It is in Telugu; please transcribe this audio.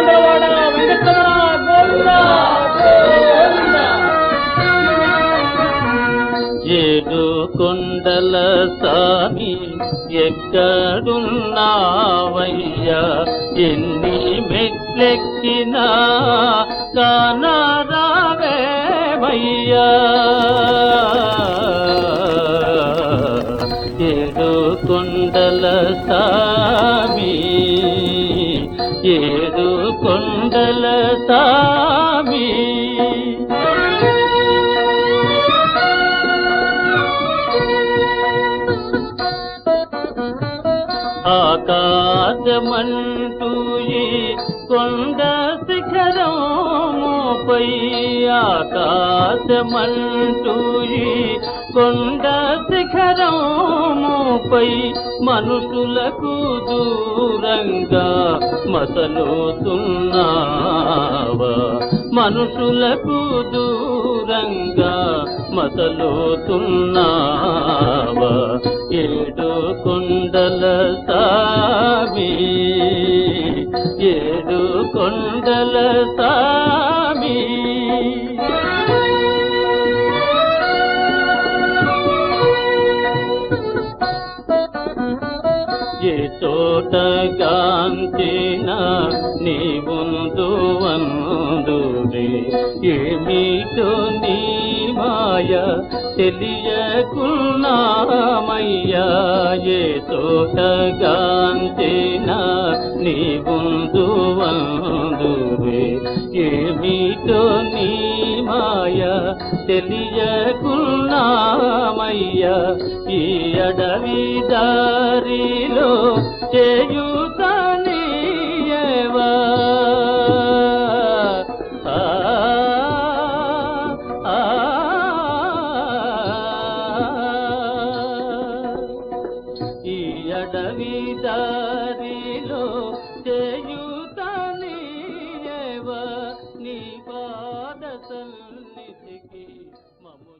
ఏడుకొండలవాడ వెంకటరమణ గోవింద? గోవింద? ఏడు కొండల సామి ఎక్కడున్నావయ్యా? ఎన్ని మెట్లెక్కినా కానరావేమయ్యా? ఏడు కొండల సామి ఏ కొండల సామి ఆకాశమంటూ ఈ కొండ శిఖరముపై ఆకాశమంటూ ఈ కొండ శిఖరముపై మనుషులకు దూరంగా మసలుతున్నావా? మనుషులకు దూరంగా మసలుతున్నావా? ఏడు కొండల సామి ఏడు కొండల సామి చోట గాంచిన నీ ముందు ఏమిటో నీ మాయ తెలియకున్నామయ్యా. ఏ చోట గాంచిన నీ ముందు ఏమిటో నీ మాయ తెలియకున్నామయ్యా. ఈ అడవి దారిలో చేయుతనీయవా ఈ అడవి దారిలో చేయుతనీయవా నీ పాద సన్నిధికి మము